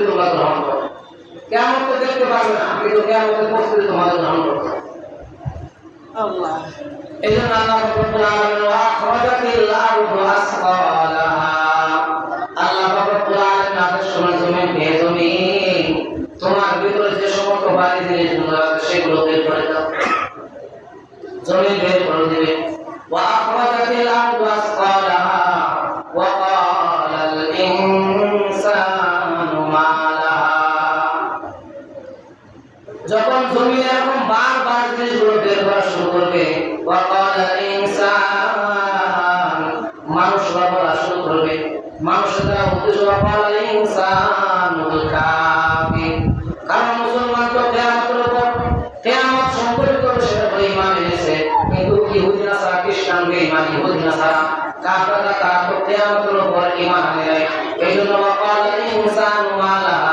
প্রস্তুতি তোমরা গ্রহণ করো। কেমন তো দেখতে পারবে না কিন্তু কেমন প্রস্তুতি তোমাদের গ্রহণ করতে হবে। এই জন্য আল্লাহ রব্বুল আলামিন ওয়া আখরাজাতিল আরদু আসকালাহা আল্লাহ রব্বুল আলামিন আদেশ করেন জমিন হে জমিন তোমার ভিতরে যে সমস্ত বাড়ি জিনিসগুলো আছে সেগুলো বের করে দাও। জমিন বের করে দিবে। ওয়া আখরাজাতিল আরদু তুমি এরকম বারবার জিনিসগুলো বের করা শুরু করবে। মানুষরা বলা শুরু করবে। মানুষের দ্বারা উদ্দেশ্য ইনসান করে ইমান কিন্তু ইহুদি, নাসারা আনে এই জন্য ইনসান মালা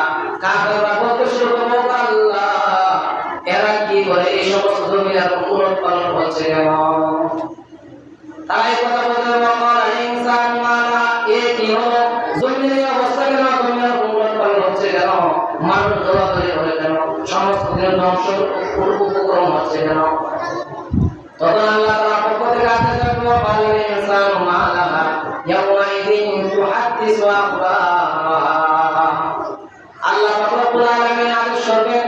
এই কথা বলতে বকর ইনসান মানা এ, কি হলো জমির অবস্থা কেন জমি এরকম হচ্ছে কেন মানুষ দৌড়াদৌড়ি করে কেন, সমস্ত দিন ধ্বংস উপক্রম হচ্ছে কেন? তখন আল্লাহ পক্ষ থেকে আদেশ আল্লাহ রব্বুল আলামিন আদেশ করবেন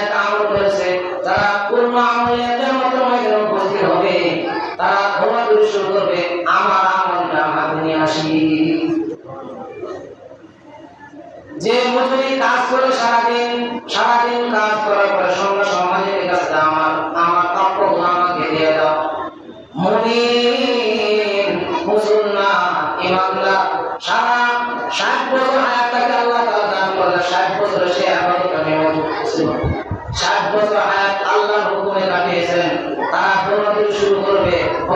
শুরু করবে, আমার আমলটা হাতে নিয়ে আসি। যে মজুরি কাজ করে সারাদিন সারাদিন কাজ করার পরে সন্ধ্যা সমাজের কাছে আমার আমার প্রাপ্য আমাকে দিয়ে দাও। মুমিন মুসলমান ইমানদার সারা ষাট বছর হায়াতটাকে আল্লাহ তাআলা দান করলেন ষাট বছর সে নিয়মিত ছিল ষাট বছর হায়াত আল্লাহর হুকুমে কাটিয়েছেন, তারা দৌড়াদৌড়ি শুরু করবে ও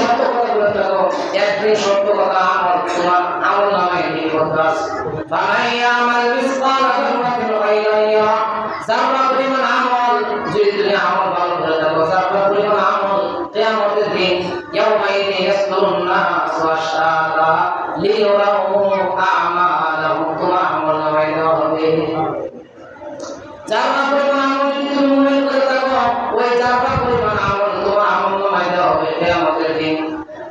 সত্য কথা বলে থাকো। একদিন সত্য কথা আমল তোমার আমল নামায় লিপিবদ্ধ আছে তোমার আমল নামায় দেওয়া হবে যারা পরিমাণ আমল যদি তুমি মুমিন করে থাকো ওই যারা পরিমাণ আমল তোমার আমল নামায় দেওয়া হবে কিয়ামতের দিন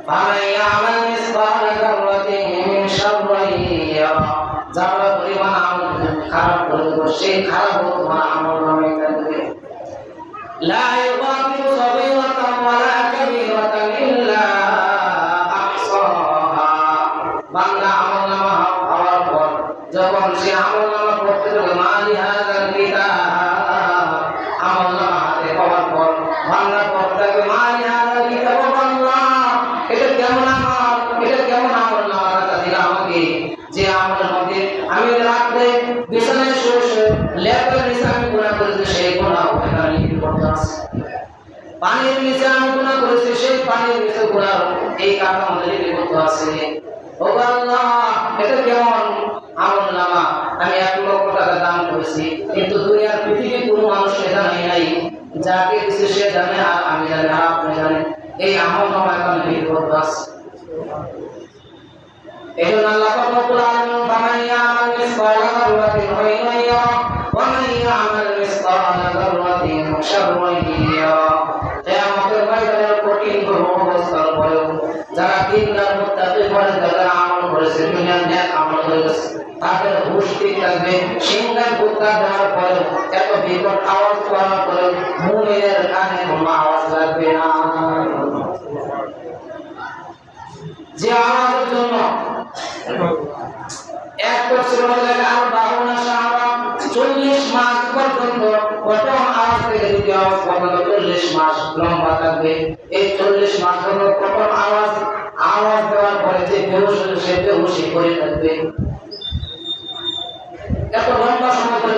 ফামান ইয়ামাল মিসকাল যাররাতিন শাররান ইয়ারা যারা পরিমাণ আমল খারাপ করে দেবো সেই খারাপ তোমার আমার নামে থাকবে লা ইউবাদিরু পানির নিচে আমি গুণা করেছি, সেই পানির নিচে ঘোরার এই কাঠা আমাদের নিবদ্ধ আছে। ও আল্লাহ, এটা কেমন? আমল নামা, আমি এক লক্ষ টাকা দান করেছি, কিন্তু দুনিয়ার পৃথিবীর কোনো মানুষ এটা নাই নাই, যাকে দিচ্ছে সে জানে আর আমি জানি আর আপনি জানেন। এই আমল নামা এখন নিবদ্ধ আছে। এজন্য আল্লাহ রব্বুল আলামিন বানাইয়া মিসকালা ওয়া আমাল মিসকালা যারা দিনদার মুত্তাকি করে যারা আমল করেছে দুনিয়ার ন্যাক আমল করেছে, তাদের হুশ ঠিক থাকবে সিংহার কুত্তা দেওয়ার চল্লিশ মাস পর্যন্ত প্রথম আওয়াজ থেকে দ্বিতীয় আওয়াজ পর্যন্ত চল্লিশ মাস লম্বা থাকবে। এই চল্লিশ মাস পর্যন্ত প্রথম আওয়াজ আওয়াজ দেওয়ার পরে যে বেরোসে সে বেহুশি করে থাকবে এত লম্বা সময় করে